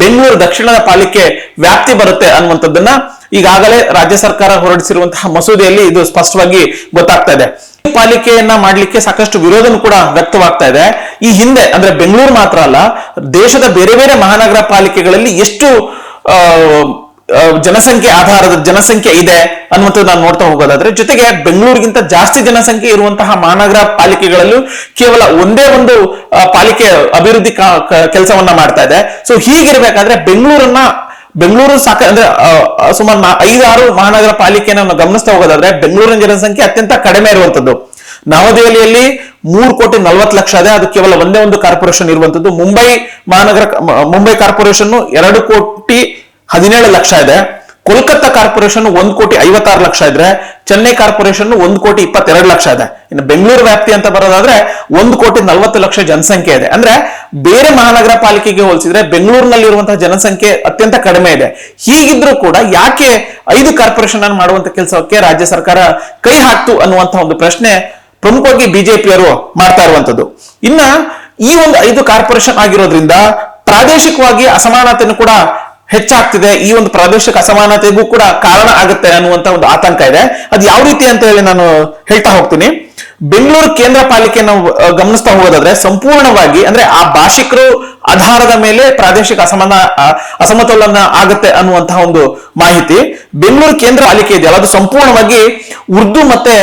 S1: ಬೆಂಗಳೂರು ದಕ್ಷಿಣದ ಪಾಲಿಕೆ ವ್ಯಾಪ್ತಿ ಬರುತ್ತೆ ಅನ್ನುವಂಥದ್ದನ್ನ ಈಗಾಗಲೇ ರಾಜ್ಯ ಸರ್ಕಾರ ಹೊರಡಿಸಿರುವಂತಹ ಮಸೂದೆಯಲ್ಲಿ ಇದು ಸ್ಪಷ್ಟವಾಗಿ ಗೊತ್ತಾಗ್ತಾ ಇದೆ. ಈ ಪಾಲಿಕೆಯನ್ನ ಮಾಡಲಿಕ್ಕೆ ಸಾಕಷ್ಟು ವಿರೋಧನೂ ಕೂಡ ವ್ಯಕ್ತವಾಗ್ತಾ ಇದೆ. ಈ ಹಿಂದೆ ಅಂದ್ರೆ ಬೆಂಗಳೂರು ಮಾತ್ರ ಅಲ್ಲ, ದೇಶದ ಬೇರೆ ಬೇರೆ ಮಹಾನಗರ ಪಾಲಿಕೆಗಳಲ್ಲಿ ಎಷ್ಟು ಜನಸಂಖ್ಯೆ ಆಧಾರದ, ಜನಸಂಖ್ಯೆ ಇದೆ ಅನ್ನುವಂಥದ್ದು ನಾವು ನೋಡ್ತಾ ಹೋಗೋದಾದ್ರೆ, ಜೊತೆಗೆ ಬೆಂಗಳೂರಿಗಿಂತ ಜಾಸ್ತಿ ಜನಸಂಖ್ಯೆ ಇರುವಂತಹ ಮಹಾನಗರ ಪಾಲಿಕೆಗಳಲ್ಲೂ ಕೇವಲ ಒಂದೇ ಒಂದು ಪಾಲಿಕೆ ಅಭಿವೃದ್ಧಿ ಕೆಲಸವನ್ನ ಮಾಡ್ತಾ ಇದೆ. ಸೊ ಹೀಗಿರ್ಬೇಕಾದ್ರೆ ಬೆಂಗಳೂರನ್ನ, ಬೆಂಗಳೂರು ಸಾಕ, ಅಂದ್ರೆ ಸುಮಾರು ಐದಾರು ಮಹಾನಗರ ಪಾಲಿಕೆಯನ್ನು ಗಮನಿಸ್ತಾ ಹೋಗೋದಾದ್ರೆ ಬೆಂಗಳೂರಿನ ಜನಸಂಖ್ಯೆ ಅತ್ಯಂತ ಕಡಿಮೆ ಇರುವಂತದ್ದು ನವದೆಹಲಿಯಲ್ಲಿ ಮೂರು ಕೋಟಿ ನಲವತ್ತು ಲಕ್ಷ ಇದೆ ಅದು ಕೇವಲ ಒಂದೇ ಒಂದು ಕಾರ್ಪೊರೇಷನ್ ಇರುವಂತದ್ದು. ಮುಂಬೈ ಮಹಾನಗರ ಮುಂಬೈ ಕಾರ್ಪೊರೇಷನ್ ಎರಡು ಕೋಟಿ ಹದಿನೇಳು ಲಕ್ಷ ಇದೆ. ಕೋಲ್ಕತ್ತಾ ಕಾರ್ಪೊರೇಷನ್ ಒಂದ್ ಕೋಟಿ ಐವತ್ತಾರು ಲಕ್ಷ ಇದ್ರೆ, ಚೆನ್ನೈ ಕಾರ್ಪೊರೇಷನ್ ಒಂದ್ ಕೋಟಿ ಇಪ್ಪತ್ತೆರಡು ಲಕ್ಷ ಇದೆ. ಇನ್ನು ಬೆಂಗಳೂರು ವ್ಯಾಪ್ತಿ ಅಂತ ಬರೋದಾದ್ರೆ ಒಂದ್ ಕೋಟಿ ನಲವತ್ತು ಲಕ್ಷ ಜನಸಂಖ್ಯೆ ಇದೆ. ಅಂದ್ರೆ ಬೇರೆ ಮಹಾನಗರ ಪಾಲಿಕೆಗೆ ಹೋಲಿಸಿದ್ರೆ ಬೆಂಗಳೂರಿನಲ್ಲಿ ಇರುವಂತಹ ಜನಸಂಖ್ಯೆ ಅತ್ಯಂತ ಕಡಿಮೆ ಇದೆ. ಹೀಗಿದ್ರೂ ಕೂಡ ಯಾಕೆ ಐದು ಕಾರ್ಪೊರೇಷನ್ ಅನ್ನು ಮಾಡುವಂತ ಕೆಲಸಕ್ಕೆ ರಾಜ್ಯ ಸರ್ಕಾರ ಕೈ ಹಾಕ್ತು ಅನ್ನುವಂತಹ ಒಂದು ಪ್ರಶ್ನೆ ಪ್ರಮುಖವಾಗಿ ಬಿಜೆಪಿಯವರು ಮಾಡ್ತಾ ಇರುವಂತದ್ದು ಇನ್ನ ಈ ಒಂದು ಐದು ಕಾರ್ಪೊರೇಷನ್ ಆಗಿರೋದ್ರಿಂದ ಪ್ರಾದೇಶಿಕವಾಗಿ ಅಸಮಾನತೆಯನ್ನು ಕೂಡ ಹೆಚ್ಚಾಗ್ತಿದೆ. ಈ ಒಂದು ಪ್ರಾದೇಶಿಕ ಅಸಮಾನತೆಗೂ ಕೂಡ ಕಾರಣ ಆಗುತ್ತೆ ಅನ್ನುವಂತ ಒಂದು ಆತಂಕ ಇದೆ. ಅದು ಯಾವ ರೀತಿ ಅಂತ ಹೇಳಿ ನಾನು ಹೇಳ್ತಾ ಹೋಗ್ತೀನಿ. ಬೆಂಗಳೂರು ಕೇಂದ್ರ ಪಾಲಿಕೆ ನಾವು ಗಮನಿಸ್ತಾ ಹೋಗೋದಾದ್ರೆ ಸಂಪೂರ್ಣವಾಗಿ ಅಂದ್ರೆ ಆ ಭಾಷಿಕರು ಆಧಾರದ ಮೇಲೆ ಪ್ರಾದೇಶಿಕ ಅಸಮಾನ ಅಸಮತೋಲನ ಆಗುತ್ತೆ ಅನ್ನುವಂತಹ ಒಂದು ಮಾಹಿತಿ ಬೆಂಗಳೂರು ಕೇಂದ್ರ ಪಾಲಿಕೆ ಇದೆಯಲ್ಲ, ಅದು ಸಂಪೂರ್ಣವಾಗಿ ಉರ್ದು ಮತ್ತೆ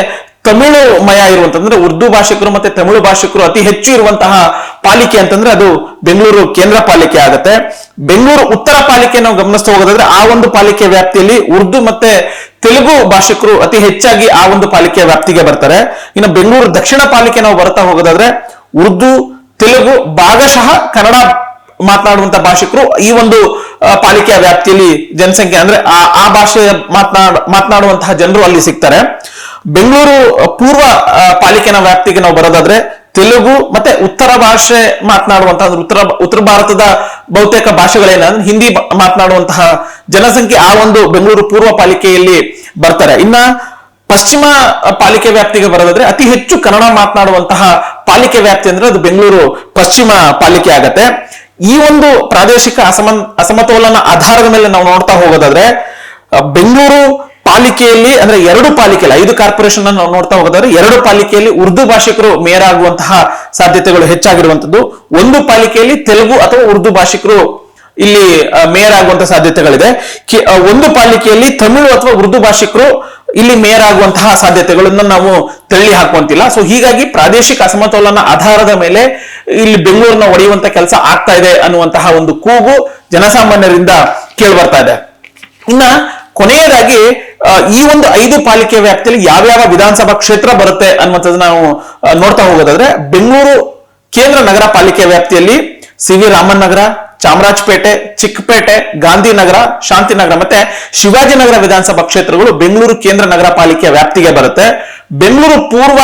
S1: ತಮಿಳು ಮಯ ಇರುವಂತಂದ್ರೆ ಉರ್ದು ಭಾಷಿಕರು ಮತ್ತೆ ತಮಿಳು ಭಾಷಿಕರು ಅತಿ ಹೆಚ್ಚು ಇರುವಂತಹ ಪಾಲಿಕೆ ಅಂತಂದ್ರೆ ಅದು ಬೆಂಗಳೂರು ಕೇಂದ್ರ ಪಾಲಿಕೆ ಆಗುತ್ತೆ. ಬೆಂಗಳೂರು ಉತ್ತರ ಪಾಲಿಕೆ ನಾವು ಗಮನಿಸ್ತಾ ಹೋಗೋದಾದ್ರೆ ಆ ಒಂದು ಪಾಲಿಕೆ ವ್ಯಾಪ್ತಿಯಲ್ಲಿ ಉರ್ದು ಮತ್ತೆ ತೆಲುಗು ಭಾಷಿಕರು ಅತಿ ಹೆಚ್ಚಾಗಿ ಆ ಒಂದು ಪಾಲಿಕೆಯ ವ್ಯಾಪ್ತಿಗೆ ಬರ್ತಾರೆ. ಇನ್ನು ಬೆಂಗಳೂರು ದಕ್ಷಿಣ ಪಾಲಿಕೆ ನಾವು ಬರ್ತಾ ಹೋಗೋದಾದ್ರೆ ಉರ್ದು, ತೆಲುಗು, ಭಾಗಶಃ ಕನ್ನಡ ಮಾತನಾಡುವಂತ ಭಾಷಿಕರು ಈ ಒಂದು ಪಾಲಿಕೆಯ ವ್ಯಾಪ್ತಿಯಲ್ಲಿ ಜನಸಂಖ್ಯೆ ಅಂದ್ರೆ ಆ ಆ ಭಾಷೆ ಮಾತನಾಡ, ಮಾತನಾಡುವಂತಹ ಜನರು ಅಲ್ಲಿ ಸಿಗ್ತಾರೆ. ಬೆಂಗಳೂರು ಪೂರ್ವ ಪಾಲಿಕೆನ ವ್ಯಾಪ್ತಿಗೆ ನಾವು ಬರೋದಾದ್ರೆ ತೆಲುಗು ಮತ್ತೆ ಉತ್ತರ ಭಾಷೆ ಮಾತನಾಡುವಂತಹ ಉತ್ತರ ಉತ್ತರ ಭಾರತದ ಬಹುತೇಕ ಭಾಷೆಗಳೇನಂದ್ರೆ ಹಿಂದಿ ಮಾತನಾಡುವಂತಹ ಜನಸಂಖ್ಯೆ ಆ ಒಂದು ಬೆಂಗಳೂರು ಪೂರ್ವ ಪಾಲಿಕೆಯಲ್ಲಿ ಬರ್ತಾರೆ. ಇನ್ನ ಪಶ್ಚಿಮ ಪಾಲಿಕೆ ವ್ಯಾಪ್ತಿಗೆ ಬರೋದಾದ್ರೆ ಅತಿ ಹೆಚ್ಚು ಕನ್ನಡ ಮಾತನಾಡುವಂತಹ ಪಾಲಿಕೆ ವ್ಯಾಪ್ತಿ ಅಂದ್ರೆ ಅದು ಬೆಂಗಳೂರು ಪಶ್ಚಿಮ ಪಾಲಿಕೆ ಆಗತ್ತೆ. ಈ ಒಂದು ಪ್ರಾದೇಶಿಕ ಅಸಮ ಅಸಮತೋಲನ ಆಧಾರದ ಮೇಲೆ ನಾವು ನೋಡ್ತಾ ಹೋಗೋದಾದ್ರೆ ಬೆಂಗಳೂರು ಪಾಲಿಕೆಯಲ್ಲಿ ಅಂದ್ರೆ ಎರಡು ಪಾಲಿಕೆಯಲ್ಲಿ, ಐದು ಕಾರ್ಪೊರೇಷನ್ ನಾವು ನೋಡ್ತಾ ಹೋಗೋದಾದ್ರೆ ಎರಡು ಪಾಲಿಕೆಯಲ್ಲಿ ಉರ್ದು ಭಾಷಿಕರು ಮೇಯರ್ ಆಗುವಂತಹ ಸಾಧ್ಯತೆಗಳು ಹೆಚ್ಚಾಗಿರುವಂತದ್ದು ಒಂದು ಪಾಲಿಕೆಯಲ್ಲಿ ತೆಲುಗು ಅಥವಾ ಉರ್ದು ಭಾಷಿಕರು ಇಲ್ಲಿ ಮೇಯರ್ ಆಗುವಂತಹ ಸಾಧ್ಯತೆಗಳಿದೆ. ಒಂದು ಪಾಲಿಕೆಯಲ್ಲಿ ತಮಿಳು ಅಥವಾ ಉರ್ದು ಭಾಷಿಕರು ಇಲ್ಲಿ ಮೇಯರ್ ಆಗುವಂತಹ ಸಾಧ್ಯತೆಗಳನ್ನ ನಾವು ತಳ್ಳಿ ಹಾಕುವಂತಿಲ್ಲ. ಸೊ ಹೀಗಾಗಿ ಪ್ರಾದೇಶಿಕ ಅಸಮತೋಲನ ಆಧಾರದ ಮೇಲೆ ಇಲ್ಲಿ ಬೆಂಗಳೂರನ್ನ ಒಡೆಯುವಂತ ಕೆಲಸ ಆಗ್ತಾ ಇದೆ ಅನ್ನುವಂತಹ ಒಂದು ಕೂಗು ಜನಸಾಮಾನ್ಯರಿಂದ ಕೇಳಿ ಬರ್ತಾ ಇದೆ. ಇನ್ನ ಕೊನೆಯದಾಗಿ ಈ ಒಂದು ಐದು ಪಾಲಿಕೆ ವ್ಯಾಪ್ತಿಯಲ್ಲಿ ಯಾವ್ಯಾವ ವಿಧಾನಸಭಾ ಕ್ಷೇತ್ರ ಬರುತ್ತೆ ಅನ್ನುವಂಥದ್ದು ನಾವು ನೋಡ್ತಾ ಹೋಗೋದಾದ್ರೆ, ಬೆಂಗಳೂರು ಕೇಂದ್ರ ನಗರ ಪಾಲಿಕೆ ವ್ಯಾಪ್ತಿಯಲ್ಲಿ ಸಿ ವಿ ರಾಮನ್ ನಗರ ಚಾಮರಾಜಪೇಟೆ, ಚಿಕ್ಕಪೇಟೆ, ಗಾಂಧಿನಗರ, ಶಾಂತಿನಗರ ಮತ್ತೆ ಶಿವಾಜಿನಗರ ವಿಧಾನಸಭಾ ಕ್ಷೇತ್ರಗಳು ಬೆಂಗಳೂರು ಕೇಂದ್ರ ನಗರ ಪಾಲಿಕೆಯ ವ್ಯಾಪ್ತಿಗೆ ಬರುತ್ತೆ. ಬೆಂಗಳೂರು ಪೂರ್ವ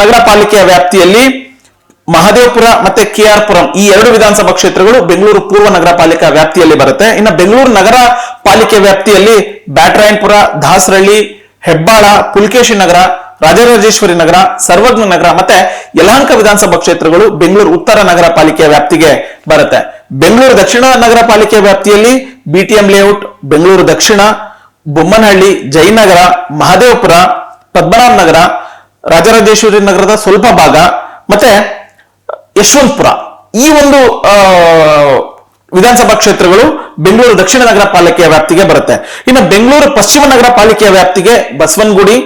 S1: ನಗರ ಪಾಲಿಕೆಯ ವ್ಯಾಪ್ತಿಯಲ್ಲಿ ಮಹದೇವಪುರ ಮತ್ತೆ ಕೆ ಆರ್ ಪುರಂ ಈ ಎರಡು ವಿಧಾನಸಭಾ ಕ್ಷೇತ್ರಗಳು ಬೆಂಗಳೂರು ಪೂರ್ವ ನಗರ ಪಾಲಿಕಾ ವ್ಯಾಪ್ತಿಯಲ್ಲಿ ಬರುತ್ತೆ. ಇನ್ನು ಬೆಂಗಳೂರು ನಗರ ಪಾಲಿಕೆ ವ್ಯಾಪ್ತಿಯಲ್ಲಿ ಬ್ಯಾಟರಾಯನ್ಪುರ, ದಾಸರಳ್ಳಿ, ಹೆಬ್ಬಾಳ, ಪುಲ್ಕೇಶಿ ನಗರ, ರಾಜರಾಜೇಶ್ವರಿ ನಗರ, ಸರ್ವಜ್ಞ ನಗರ ಮತ್ತೆ ಯಲಹಂಕ ವಿಧಾನಸಭಾ ಕ್ಷೇತ್ರಗಳು ಬೆಂಗಳೂರು ಉತ್ತರ ನಗರ ಪಾಲಿಕೆಯ ವ್ಯಾಪ್ತಿಗೆ ಬರುತ್ತೆ. ಬೆಂಗಳೂರು ದಕ್ಷಿಣ ನಗರ ಪಾಲಿಕೆ ವ್ಯಾಪ್ತಿಯಲ್ಲಿ ಬಿಟಿಎಂ ಲೇಔಟ್, ಬೆಂಗಳೂರು ದಕ್ಷಿಣ, ಬೊಮ್ಮನಹಳ್ಳಿ, ಜಯನಗರ, ಮಹದೇವಪುರ, ಪದ್ಮನಾಭ ನಗರ, ರಾಜರಾಜೇಶ್ವರಿ ನಗರದ ಸ್ವಲ್ಪ ಭಾಗ ಮತ್ತೆ ಯಶವಂತಪುರ. ಈ ಒಂದು ವಿಧಾನಸಭಾ ಕ್ಷೇತ್ರಗಳು ಬೆಂಗಳೂರು ದಕ್ಷಿಣ ನಗರ ಪಾಲಿಕೆಯ ವ್ಯಾಪ್ತಿಗೆ ಬರುತ್ತೆ. ಇನ್ನು ಬೆಂಗಳೂರು ಪಶ್ಚಿಮ ನಗರ ಪಾಲಿಕೆಯ ವ್ಯಾಪ್ತಿಗೆ ಬಸವನಗುಡಿ,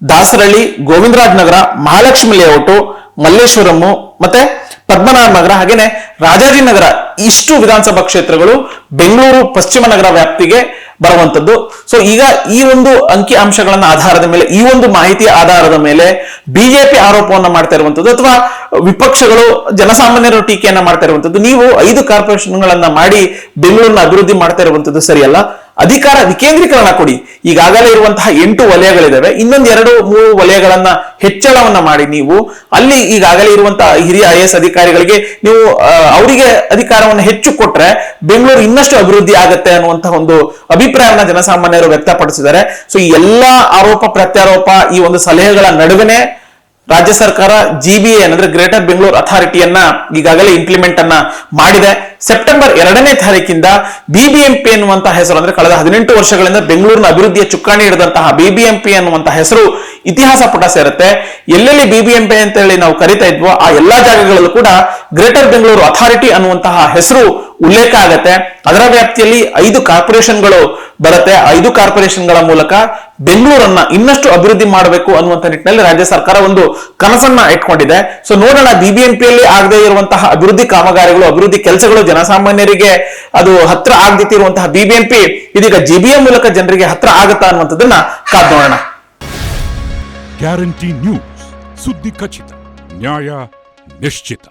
S1: ದಾಸರಳ್ಳಿ, ಗೋವಿಂದರಾಜ್ ನಗರ, ಮಹಾಲಕ್ಷ್ಮಿ ಲೇಔಟು ಮಲ್ಲೇಶ್ವರಮ್ಮು ಮತ್ತೆ ಪದ್ಮನಾಭ ನಗರ ಹಾಗೇನೆ ರಾಜಾಜಿನಗರ ಇಷ್ಟು ವಿಧಾನಸಭಾ ಕ್ಷೇತ್ರಗಳು ಬೆಂಗಳೂರು ಪಶ್ಚಿಮ ನಗರ ವ್ಯಾಪ್ತಿಗೆ ಬರುವಂತದ್ದು. ಸೊ ಈಗ ಈ ಒಂದು ಅಂಕಿ ಅಂಶಗಳನ್ನ ಆಧಾರದ ಮೇಲೆ, ಈ ಒಂದು ಮಾಹಿತಿ ಆಧಾರದ ಮೇಲೆ ಬಿಜೆಪಿ ಆರೋಪವನ್ನ ಮಾಡ್ತಾ ಇರುವಂತದ್ದು ಅಥವಾ ವಿಪಕ್ಷಗಳು ಜನಸಾಮಾನ್ಯರು ಟೀಕೆಯನ್ನ ಮಾಡ್ತಾ ಇರುವಂತದ್ದು. ನೀವು ಐದು ಕಾರ್ಪೊರೇಷನ್ಗಳನ್ನ ಮಾಡಿ ಬೆಂಗಳೂರನ್ನ ಅಭಿವೃದ್ಧಿ ಮಾಡ್ತಾ ಇರುವಂತದ್ದು ಸರಿಯಲ್ಲ. ಅಧಿಕಾರ ವಿಕೇಂದ್ರೀಕರಣ ಕೊಡಿ. ಈಗಾಗಲೇ ಇರುವಂತಹ ಎಂಟು ವಲಯಗಳಿದಾವೆ. ಇನ್ನೊಂದು ಎರಡು, ಮೂರು ವಲಯಗಳನ್ನ ಹೆಚ್ಚಳವನ್ನ ಮಾಡಿ ನೀವು. ಅಲ್ಲಿ ಈಗಾಗಲೇ ಇರುವಂತಹ ಹಿರಿಯ ಐ ಅಧಿಕಾರಿಗಳಿಗೆ ನೀವು ಅವರಿಗೆ ಅಧಿಕಾರವನ್ನು ಹೆಚ್ಚು ಕೊಟ್ರೆ ಬೆಂಗಳೂರು ಇನ್ನಷ್ಟು ಅಭಿವೃದ್ಧಿ ಆಗುತ್ತೆ ಅನ್ನುವಂತಹ ಒಂದು ಅಭಿಪ್ರಾಯವನ್ನ ಜನಸಾಮಾನ್ಯರು ವ್ಯಕ್ತಪಡಿಸಿದ್ದಾರೆ. ಸೊ ಈ ಎಲ್ಲಾ ಆರೋಪ, ಪ್ರತ್ಯಾರೋಪ ಈ ಒಂದು ಸಲಹೆಗಳ ನಡುವೆನೆ ರಾಜ್ಯ ಸರ್ಕಾರ ಜಿಬಿಎ ಅಂದ್ರೆ ಗ್ರೇಟರ್ ಬೆಂಗಳೂರು ಅಥಾರಿಟಿಯನ್ನ ಈಗಾಗಲೇ ಇಂಪ್ಲಿಮೆಂಟ್ ಅನ್ನ ಮಾಡಿದೆ. ಸೆಪ್ಟೆಂಬರ್ ಎರಡನೇ ತಾರೀಕಿಂದ ಬಿಬಿಎಂಪಿ ಎನ್ನುವಂತಹ ಹೆಸರು ಅಂದ್ರೆ ಕಳೆದ ಹದಿನೆಂಟು ವರ್ಷಗಳಿಂದ ಬೆಂಗಳೂರಿನ ಅಭಿವೃದ್ಧಿಯ ಚುಕ್ಕಾಣಿ ಹಿಡಿದಂತಹ ಬಿಬಿಎಂಪಿ ಅನ್ನುವಂತಹ ಹೆಸರು ಇತಿಹಾಸ ಪುಟ ಸೇರುತ್ತೆ. ಎಲ್ಲೆಲ್ಲಿ ಬಿಬಿಎಂಪಿ ಅಂತ ಹೇಳಿ ನಾವು ಕರಿತಾ ಇದ್ವೋ ಆ ಎಲ್ಲಾ ಜಾಗಗಳಲ್ಲೂ ಕೂಡ ಗ್ರೇಟರ್ ಬೆಂಗಳೂರು ಅಥಾರಿಟಿ ಅನ್ನುವಂತಹ ಹೆಸರು ಉಲ್ಲೇಖ ಆಗತ್ತೆ. ಅದರ ವ್ಯಾಪ್ತಿಯಲ್ಲಿ ಐದು ಕಾರ್ಪೊರೇಷನ್ಗಳು ಬರುತ್ತೆ. ಐದು ಕಾರ್ಪೊರೇಷನ್ಗಳ ಮೂಲಕ ಬೆಂಗಳೂರನ್ನ ಇನ್ನಷ್ಟು ಅಭಿವೃದ್ಧಿ ಮಾಡಬೇಕು ಅನ್ನುವಂತ ನಿಟ್ಟಿನಲ್ಲಿ ರಾಜ್ಯ ಸರ್ಕಾರ ಒಂದು ಕನಸನ್ನ ಇಟ್ಕೊಂಡಿದೆ. ಸೊ ನೋಡೋಣ ಬಿಬಿಎಂಪಿಯಲ್ಲಿ ಆಗದೆ ಇರುವಂತಹ ಅಭಿವೃದ್ಧಿ ಕಾಮಗಾರಿಗಳು, ಅಭಿವೃದ್ಧಿ ಕೆಲಸಗಳು ಜನಸಾಮಾನ್ಯರಿಗೆ ಅದು ಹತ್ರ ಆಗದಿತ್ತಿರುವಂತಹ ಬಿಬಿಎಂಪಿ ಇದೀಗ ಜಿಬಿಎ ಮೂಲಕ ಜನರಿಗೆ ಹತ್ರ ಆಗುತ್ತಾ ಅನ್ನುವಂಥದ್ದನ್ನ ಕಾದ್ ನೋಡೋಣ.
S2: Guarantee news. ಸುದ್ದಿ ಖಚಿತ, ನ್ಯಾಯ ನಿಶ್ಚಿತ.